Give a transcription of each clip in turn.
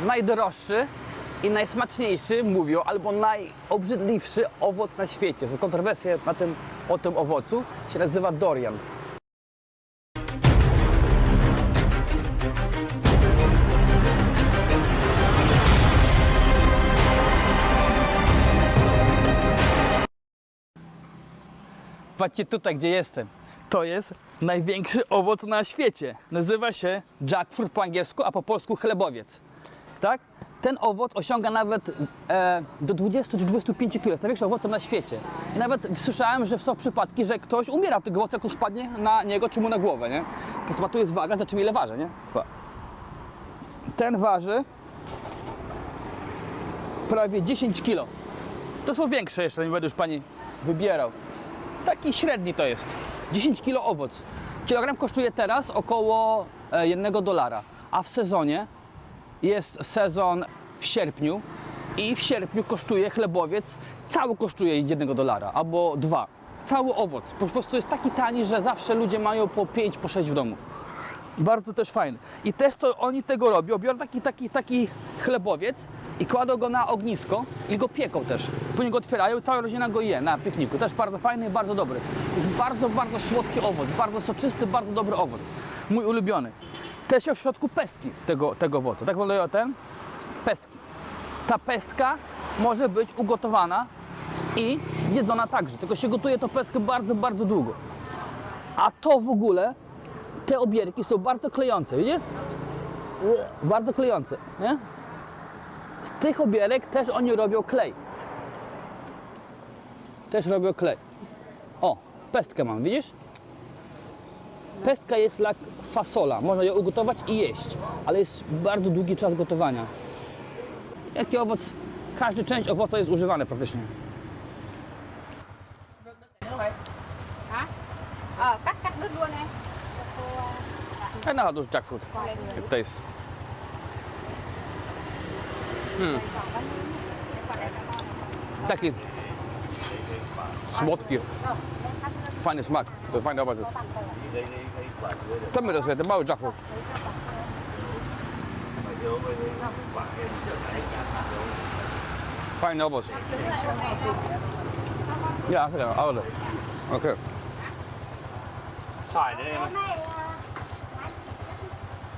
najdroższy i najsmaczniejszy, mówią, albo najobrzydliwszy owoc na świecie. Są kontrowersje na tym, o tym owocu. Się nazywa dorian. Patrzcie tutaj, gdzie jestem. To jest największy owoc na świecie. Nazywa się jackfruit po angielsku, a po polsku chlebowiec. Tak? Ten owoc osiąga nawet e, do 20 czy 25 kg. Jest największym owocem na świecie. I nawet słyszałem, że są przypadki, że ktoś umiera od tego owocu, jak spadnie na niego czy mu na głowę, nie? Więc tu jest waga, zobaczymy ile waży, nie? Ten waży prawie 10 kg. To są większe jeszcze, nie będę już pani wybierał. Taki średni to jest. 10 kg owoc. Kilogram kosztuje teraz około 1 dolara, a w sezonie jest sezon w sierpniu i w sierpniu kosztuje chlebowiec, cały kosztuje 1 dolara albo 2. Cały owoc. Po prostu jest taki tani, że zawsze ludzie mają po 5, po 6 w domu. Bardzo też fajny. I też co oni tego robią, biorą taki, taki, taki chlebowiec i kładą go na ognisko i go pieką też. Później go otwierają cała rodzina go je na pikniku. Też bardzo fajny i bardzo dobry. Jest bardzo, bardzo słodki owoc, bardzo soczysty, bardzo dobry owoc. Mój ulubiony. Też jest w środku pestki tego, tego owocu. Tak wyglądają ten? Pestki. Ta pestka może być ugotowana i jedzona także. Tylko się gotuje tą pestkę bardzo, bardzo długo. A to w ogóle te obierki są bardzo klejące, widzicie? Bardzo klejące, nie? Z tych obierek też oni robią klej. Też robią klej. O, pestkę mam, widzisz? Pestka jest jak fasola. Można ją ugotować i jeść, ale jest bardzo długi czas gotowania. Jaki owoc? Każda część owoca jest używana praktycznie. I know how to jackfruit. It tastes. Hmm. Taki słodki. Fajny smak. To fajny owoc jest. To my to sobie, ten mały jackfruit. Fajny owoc. Ja, ja, ale. Okej. xoài nữa em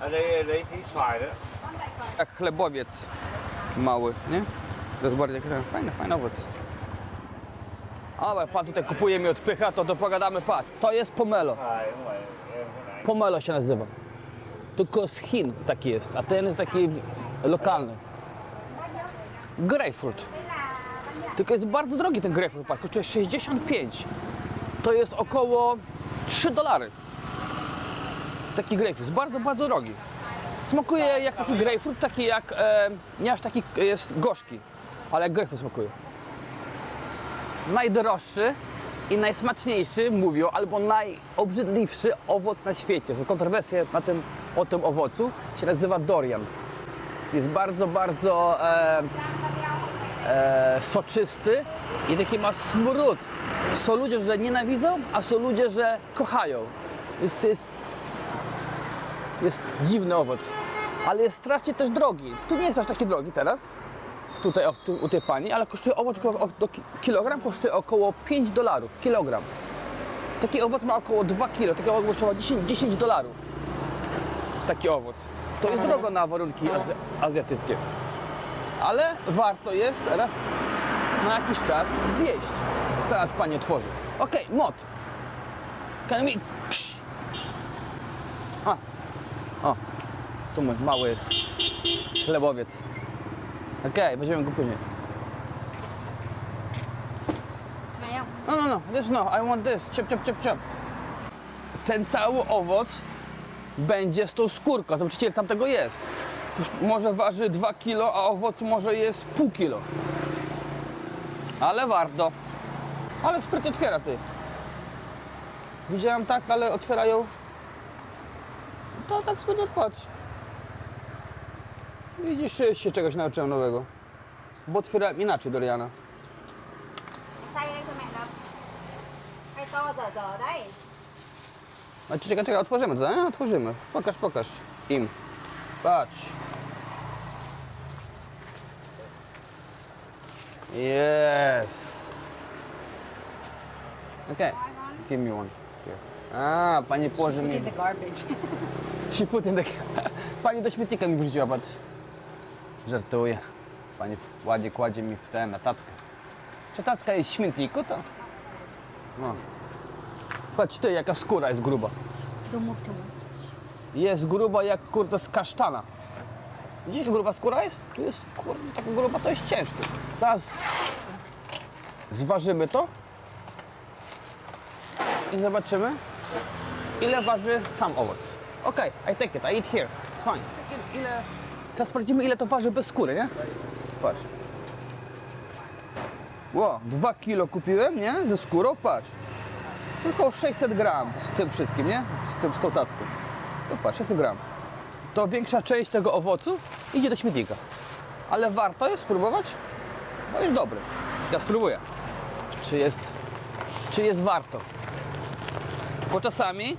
ở đây lấy tí xoài Jak chlebowiec mały, nie? To jest bardziej fajny, fajny owoc. Ale pan tutaj kupuje mi odpycha, to to pogadamy, patrz. To jest pomelo. Pomelo się nazywa. Tylko z Chin taki jest, a ten jest taki lokalny. Grapefruit. Tylko jest bardzo drogi ten grapefruit, patrz, kosztuje 65. To jest około 3 dolary. Taki grapefruit, bardzo, bardzo drogi. Smakuje jak taki grapefruit, taki jak, e, nie aż taki jest gorzki, ale jak grapefruit smakuje. Najdroższy i najsmaczniejszy, mówią, albo najobrzydliwszy owoc na świecie. Są kontrowersje na tym, o tym owocu. Się nazywa dorian. Jest bardzo, bardzo e, e, soczysty i taki ma smród. Są ludzie, że nienawidzą, a są ludzie, że kochają. Jest, jest, jest dziwny owoc, ale jest strasznie też drogi. Tu nie jest aż taki drogi teraz, tutaj o, w tym- u tej pani, ale kosztuje owoc do, ki- kilogram kosztuje około 5 dolarów, kilogram. Taki owoc ma około 2 kg, taki owoc kosztował 10, 10 dolarów. Taki owoc. To jest drogo na warunki azja, azjatyckie. Ale warto jest raz na jakiś czas zjeść. Zaraz pani otworzy. Okej, mod. Can we... Psz. A. O, tu mój mały jest. Chlebowiec. Okej, weźmiemy go później. No, no, no, this no, I want this. Chop, chop, chop, chop. Ten cały owoc będzie z tą skórką. Zobaczycie, ile tam tego jest. Może waży 2 kg, a owocu może jest pół kilo. Ale warto. Ale spryt otwiera ty. Widziałem tak, ale otwierają. To tak spryt odpatrz. Widzisz, e, się czegoś nauczyłem nowego. Bo otwierałem inaczej Doriana. A czekaj, czekaj, otworzymy to, nie? Otworzymy. Pokaż, pokaż im. Patrz. Yes. Okay, give me one. Here. A, pani położy mi... She put in the garbage. She put in the... Pani do śmietnika mi wrzuciła, patrz. Żartuję. Pani ładnie kładzie mi w tę, na tackę. Czy tacka jest w śmietniku, to... No. Patrz, ty, jaka skóra jest gruba. Much. Jest gruba jak kurde z kasztana. Widzisz, jak gruba skóra jest? Tu jest kurde, taka gruba, to jest ciężko. Zaraz zważymy to i zobaczymy, ile waży sam owoc. Okej, I take it, I eat here, it's fine. Ile... Teraz sprawdzimy, ile to waży bez skóry, nie? Patrz. Ło, dwa kilo kupiłem, nie? Ze skórą, patrz. Tylko 600 gram z tym wszystkim, nie? Z tym, z tą tacką. To patrz, 600 gram. To większa część tego owocu idzie do śmietnika. Ale warto jest spróbować, bo jest dobry. Ja spróbuję. Czy jest, czy jest warto? Bo czasami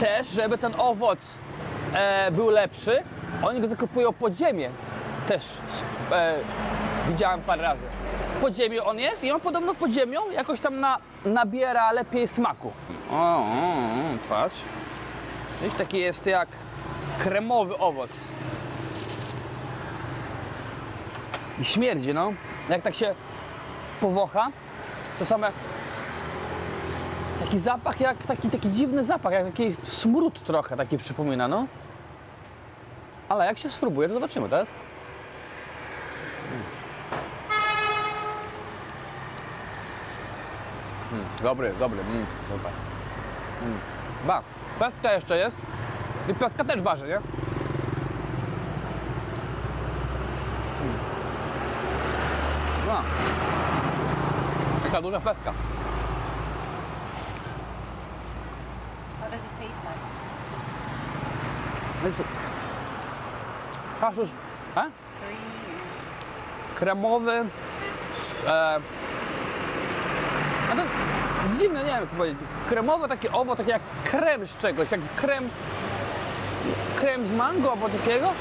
też, żeby ten owoc e, był lepszy, oni go zakupują pod ziemię. Też e, widziałem parę razy. Pod ziemią on jest i on podobno pod ziemią jakoś tam na, nabiera lepiej smaku. O, o, o patrz. Wiesz, taki jest jak kremowy owoc. I śmierdzi, no. Jak tak się powocha, to jak taki zapach, jak taki, taki dziwny zapach, jak taki smród trochę taki przypomina, no. Ale jak się spróbuje, to zobaczymy teraz. Mm, dobry, dobry, mm, dobra. Mm. Ba, pestka jeszcze jest. I pestka też waży, nie? Mm. Ba. Taka duża pestka. How does it taste like? Hasus, a? Kremowy z... E, a to dziwne, nie wiem jak powiedzieć. Kremowy taki owoc, taki jak krem z czegoś, jak krem... Krem z mango albo takiego.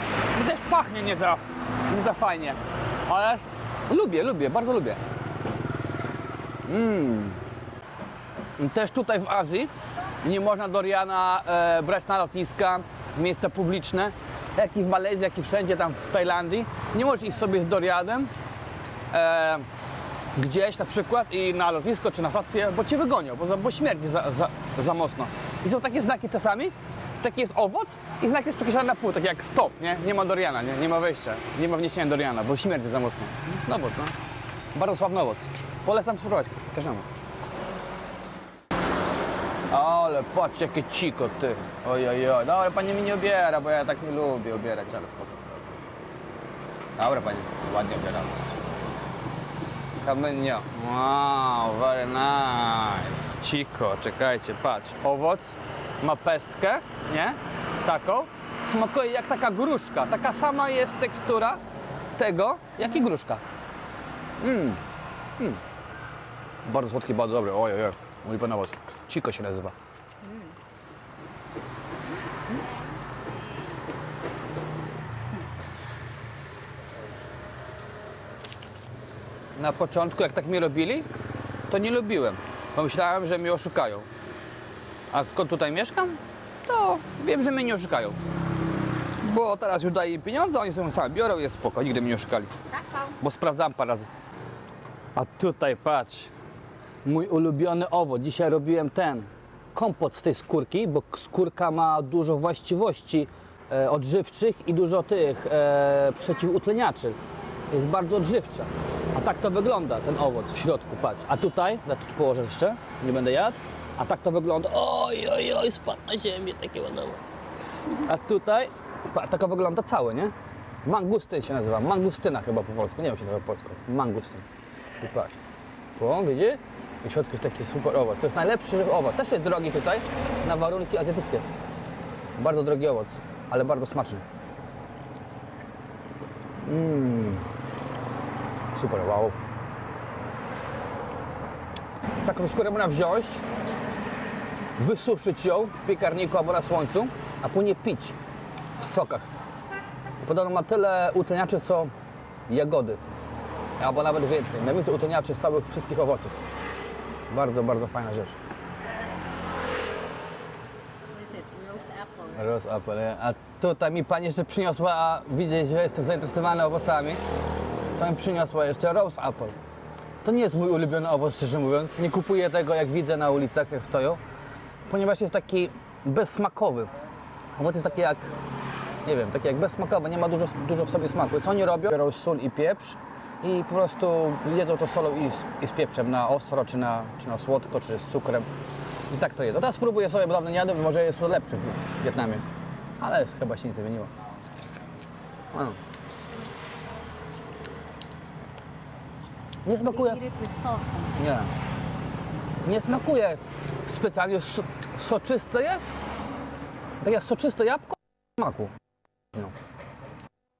I też pachnie nie za, nie za fajnie. Ale lubię, lubię, bardzo lubię. Mm. Też tutaj w Azji nie można Doriana e, brać na lotniska, miejsca publiczne, jak i w Malezji, jak i wszędzie tam w Tajlandii. Nie możesz iść sobie z Dorianem e, gdzieś na przykład i na lotnisko czy na stację, bo cię wygonią, bo, za- bo śmierdzi za, za, za mocno. I są takie znaki czasami, taki jest owoc i znak jest przekreślony na pół, tak jak stop, nie? Nie ma Doriana, nie? Nie ma wejścia, nie ma wniesienia Doriana, bo śmierdzi za mocno. No owoc, no. Bardzo sławny owoc. Polecam spróbować każdemu. Ale patrz jakie ciko ty. Oj, oj, oj. Dobra, pani mi nie obiera, bo ja tak nie lubię obierać, ale spoko. Dobra pani, ładnie obieram. Kamienio. Wow, very nice. Ciko, czekajcie, patrz. Owoc ma pestkę, nie? Taką. Smakuje jak taka gruszka. Taka sama jest tekstura tego, jak i gruszka. Mmm. Mm. Bardzo słodki, bardzo dobry. Oj, oj, oj. Mój pan owoc. Chico się nazywa. Na początku, jak tak mi robili, to nie lubiłem, bo myślałem, że mnie oszukają. A skąd tutaj mieszkam, to wiem, że mnie nie oszukają. Bo teraz już daję im pieniądze, oni sobie sami biorą, jest spoko, nigdy mnie nie oszukali. All. Bo sprawdzałem parę razy. A tutaj patrz, mój ulubiony owoc. Dzisiaj robiłem ten kompot z tej skórki, bo skórka ma dużo właściwości e, odżywczych i dużo tych e, przeciwutleniaczy. Jest bardzo odżywcza. A tak to wygląda ten owoc w środku, patrz. A tutaj, ja tu położę jeszcze, nie będę jadł. A tak to wygląda. Oj, oj, oj, spadł na ziemię taki ładny owoc. A tutaj, pa, taka wygląda cały, nie? Mangustyn się nazywa, mangustyna chyba po polsku, nie wiem czy to po polsku jest, mangustyn. I patrz, tu widzisz? I w środku jest taki super owoc, to jest najlepszy owoc, też jest drogi tutaj, na warunki azjatyckie. Bardzo drogi owoc, ale bardzo smaczny. Mmm. Super, wow. Taką skórę można wziąć, wysuszyć ją w piekarniku albo na słońcu, a później pić w sokach. Podobno ma tyle utleniaczy co jagody. albo nawet więcej. Najwięcej utleniaczy z całych wszystkich owoców. Bardzo, bardzo fajna rzecz. Rose apple. A tutaj mi pani jeszcze przyniosła, a widzieć, że jestem zainteresowany owocami, to mi przyniosła jeszcze rose apple. To nie jest mój ulubiony owoc, szczerze mówiąc. Nie kupuję tego, jak widzę na ulicach, jak stoją, ponieważ jest taki bezsmakowy. Owoc jest taki jak, nie wiem, taki jak bezsmakowy, nie ma dużo, dużo w sobie smaku. Co oni robią? Biorą sól i pieprz i po prostu jedzą to solą i z, i z pieprzem na ostro, czy na, czy na słodko, czy z cukrem. I tak to jest. A teraz spróbuję sobie, bo dawno nie jadłem, może jest lepszy w Wietnamie. Ale chyba się nic nie zmieniło. A. Nie smakuje. Nie. Nie smakuje specjalnie. So, soczyste jest. Tak jak soczyste jabłko smaku. No.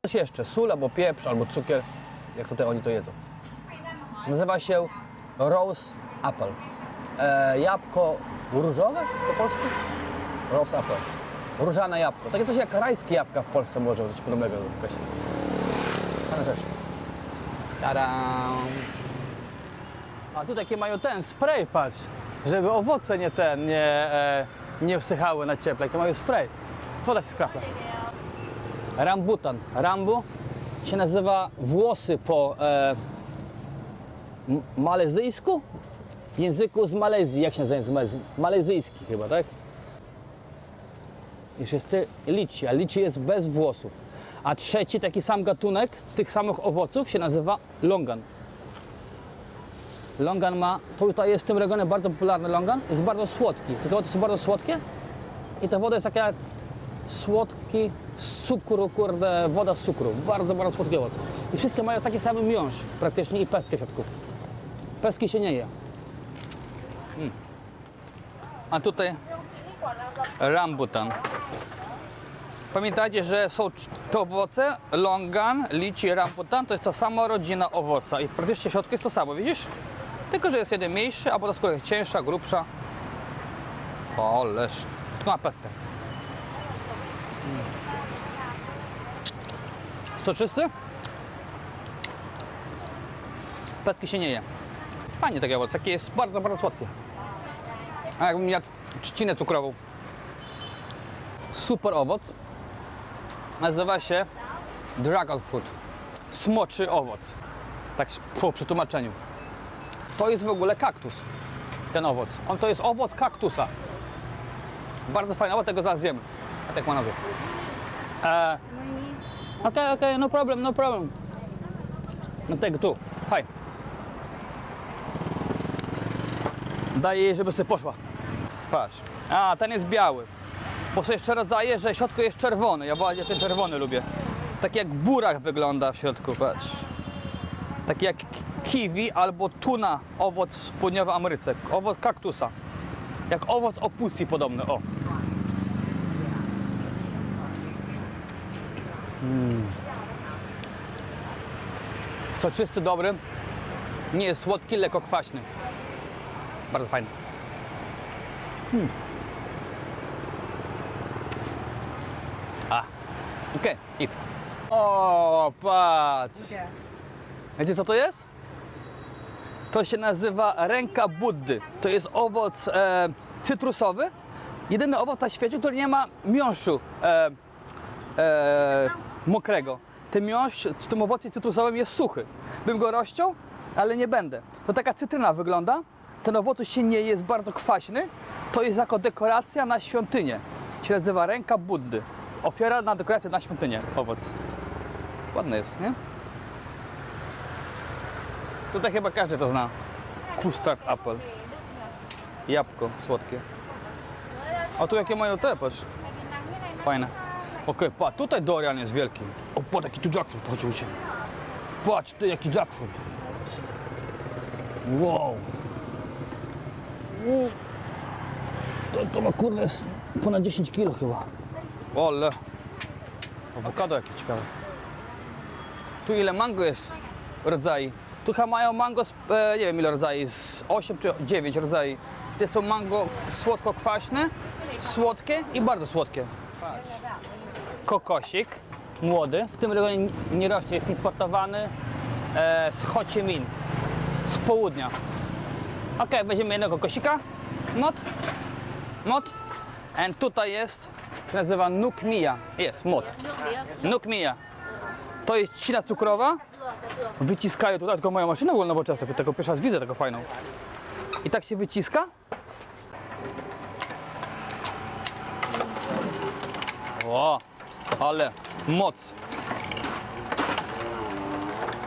Coś jeszcze, sól albo pieprz, albo cukier, jak tutaj oni to jedzą. Nazywa się Rose Apple. E, jabłko różowe po polsku? Rose Apple. Różane jabłko. Takie coś jak rajskie jabłka w Polsce może, coś podobnego. Fajna rzecz. Tadam! A tu takie mają ten spray, patrz, żeby owoce nie ten, nie, e, nie wsychały na cieple. Jakie mają spray. Woda się skrapla. Rambutan. Rambu się nazywa włosy po e, malezyjsku? W języku z Malezji. Jak się nazywa język malezji- malezyjski chyba, tak? Jeszcze jest liczy, a liczy jest bez włosów. A trzeci taki sam gatunek tych samych owoców się nazywa longan. Longan ma, tutaj jest w tym regionie bardzo popularny longan, jest bardzo słodki. Te owoce są bardzo słodkie i ta woda jest taka słodki z cukru, kurde, woda z cukru. Bardzo, bardzo słodki owoc. I wszystkie mają taki sam miąższ praktycznie i pestkę w środku. Pestki się nie je. Mm. A tutaj rambutan. Pamiętajcie, że są te owoce, longan, liczy, rambutan, to jest ta sama rodzina owoca i praktycznie w środku jest to samo, widzisz? Tylko, że jest jeden mniejszy, a potem skóra jest cięższa, grubsza. O, leż. Tylko ma pestkę. Soczysty? Pestki się nie je. Fajnie takie owoce, takie jest bardzo, bardzo słodkie. A jakbym jadł trzcinę cukrową. Super owoc. Nazywa się dragon fruit. Smoczy owoc. Tak po przetłumaczeniu. To jest w ogóle kaktus. Ten owoc. On to jest owoc kaktusa. Bardzo fajny owoc, tego zaraz zjemy. A tak ma nazwę. E, Okej, okej, no problem, no problem. No tego tu. Haj. Daję jej, żeby sobie poszła. Patrz. A, ten jest biały. Bo są jeszcze rodzaje, że w środku jest czerwony. Ja bardziej ten czerwony lubię. Tak jak burak wygląda w środku, patrz. Taki jak ki- kiwi albo tuna, owoc w południowej Ameryce. Owoc kaktusa. Jak owoc opucji podobny, o. Mm. Soczysty, dobry. Nie jest słodki, lekko kwaśny. Bardzo fajny. A, okej, okay, O, patrz. Wiecie co to jest? To się nazywa ręka Buddy. To jest owoc e, cytrusowy. Jedyny owoc na świecie, który nie ma miąższu e, e, mokrego. Ten miąższ w tym owocie cytrusowym jest suchy. Bym go rozciął, ale nie będę. To taka cytryna wygląda. Ten owoc się nie jest bardzo kwaśny. To jest jako dekoracja na świątynię. Się nazywa ręka Buddy. Ofiara na dekorację na świątynię. Owoc. Ładny jest, nie? Tutaj chyba każdy to zna. Custard apple. Jabłko słodkie. A tu jakie mają te, patrz. Fajne. Okej, pa, tutaj Dorian jest wielki. O, patrz, jaki tu jackfruit, chodź u. Patrz, ty jaki jackfruit. Wow. Mm. To, to ma kurde z ponad 10 kilo chyba. Ole. Awokado jakie ciekawe. Tu ile mango jest rodzajów? Tu chyba mają mango, z, e, nie wiem ile rodzajów, z 8 czy 9 rodzajów. Te są mango słodko-kwaśne, słodkie i bardzo słodkie. Kokosik młody, w tym regionie nie rośnie, jest importowany e, z Ho Chi Minh, z południa. Ok, weźmiemy jednego kosika. Mod. Mod. And tutaj jest, się nazywa Nuk Mia. Jest, mod. Nuk Mia. To jest trzcina cukrowa. Wyciskają tutaj, tylko moja maszyna była nowoczesna, tylko pierwszy raz widzę taką fajną. I tak się wyciska. O, ale moc.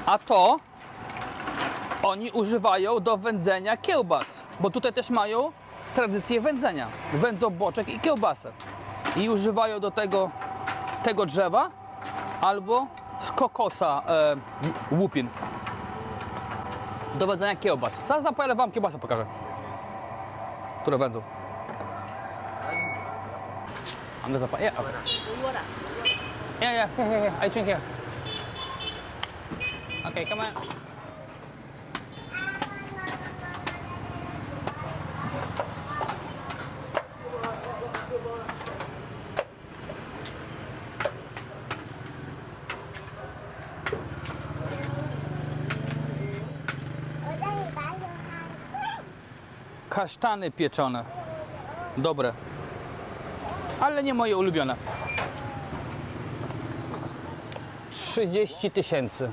A to oni używają do wędzenia kiełbas, bo tutaj też mają tradycję wędzenia. Wędzą boczek i kiełbasę. I używają do tego tego drzewa albo z kokosa e, łupin. Do wędzenia kiełbas. Zaraz zapojadę wam kiełbasę pokażę. Które wędzą. Andę zapa... Yeah. Yeah, yeah, here, here, here. I drink here. Okay, come on. Kasztany pieczone. Dobre. Ale nie moje ulubione. 30 tysięcy.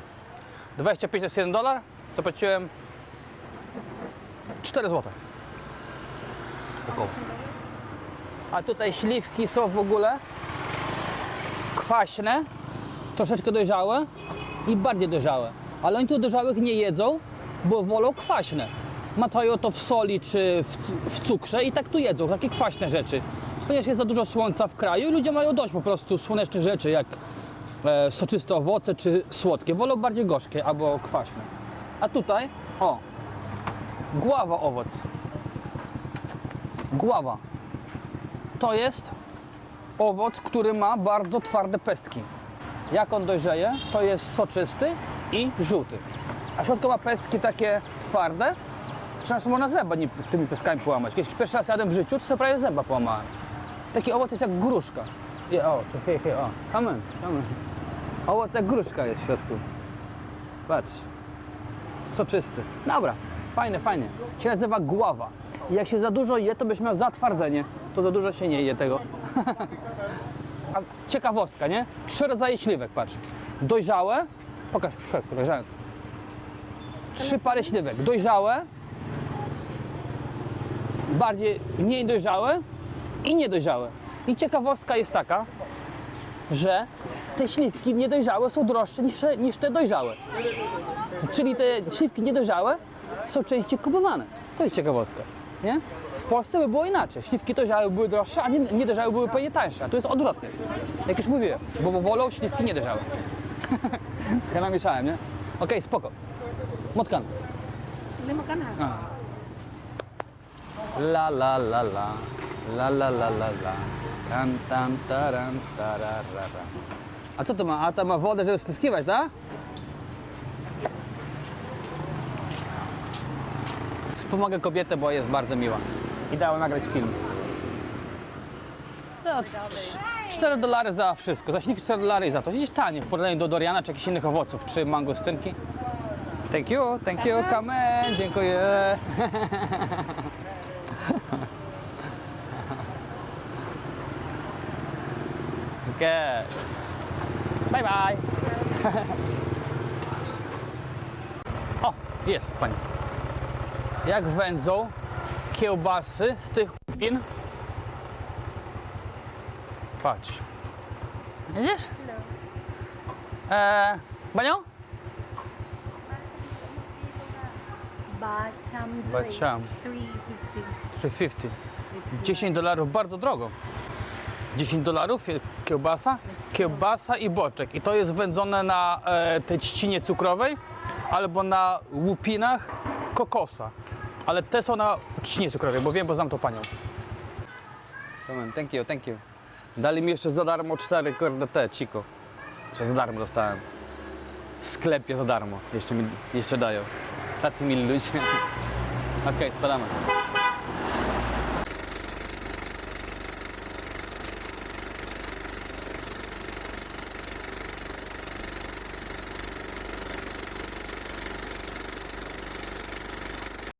25 to jest 1 dolar. Zapłaciłem 4 zł. A tutaj śliwki są w ogóle kwaśne, troszeczkę dojrzałe i bardziej dojrzałe. Ale oni tu dojrzałych nie jedzą, bo wolą kwaśne. Matają to w soli czy w, w cukrze i tak tu jedzą, takie kwaśne rzeczy. Ponieważ jest za dużo słońca w kraju i ludzie mają dość po prostu słonecznych rzeczy, jak e, soczyste owoce czy słodkie. Wolą bardziej gorzkie albo kwaśne. A tutaj, o, gława owoc. Gława. To jest owoc, który ma bardzo twarde pestki. Jak on dojrzeje, to jest soczysty i żółty. A w środku ma pestki takie twarde, aż można zęba tymi pestkami połamać. Kiedyś pierwszy raz jadłem w życiu, to sobie prawie zęba połamałem. Taki owoc jest jak gruszka. I, o, hej, hej, o. Come on. Owoc jak gruszka jest w środku. Patrz. Soczysty. Dobra, fajne, fajnie. Się nazywa gława. I jak się za dużo je, to byś miał zatwardzenie. To za dużo się nie je tego. A ciekawostka, nie? Trzy rodzaje śliwek, patrz. Dojrzałe. Pokaż, dojrzałe. Trzy pary śliwek. Dojrzałe, bardziej mniej dojrzałe i niedojrzałe. I ciekawostka jest taka, że te śliwki niedojrzałe są droższe niż, niż te dojrzałe. Czyli te śliwki niedojrzałe są częściej kupowane. To jest ciekawostka, nie? W Polsce by było inaczej. Śliwki dojrzałe były droższe, a nie- niedojrzałe były pewnie tańsze. A tu jest odwrotnie. Jak już mówiłem, bo wolą śliwki niedojrzałe. Ja namieszałem, nie? Okej, spoko. Motkan. cái nào La la la la. La la la la la. Tam tam taram tararara. A co to ma? A to ma wodę, żeby spryskiwać, tak? Wspomogę kobietę, bo jest bardzo miła. I dała nagrać film. No, trz- 4 dolary za wszystko. Za śliwki 4 dolary i za to. Gdzieś tanie w porównaniu do Doriana czy jakichś innych owoców, czy mangostynki. Thank you, thank you, come in, dziękuję. Good. Bye bye. o, jest pani. Jak wędzą kiełbasy z tych pin? Patrz. Widzisz? E, Banio? Bacham Bacham. 350 350. 10 dolarów, bardzo drogo. 10 dolarów kiełbasa, kiełbasa i boczek. I to jest wędzone na e, tej trzcinie cukrowej albo na łupinach kokosa. Ale te są na trzcinie cukrowej, bo wiem, bo znam tą panią. Thank you, thank you. Dali mi jeszcze za darmo cztery kurde te. Jeszcze za darmo dostałem. W sklepie za darmo. Jeszcze mi jeszcze dają. Tacy mili ludzie. Okej, spadamy.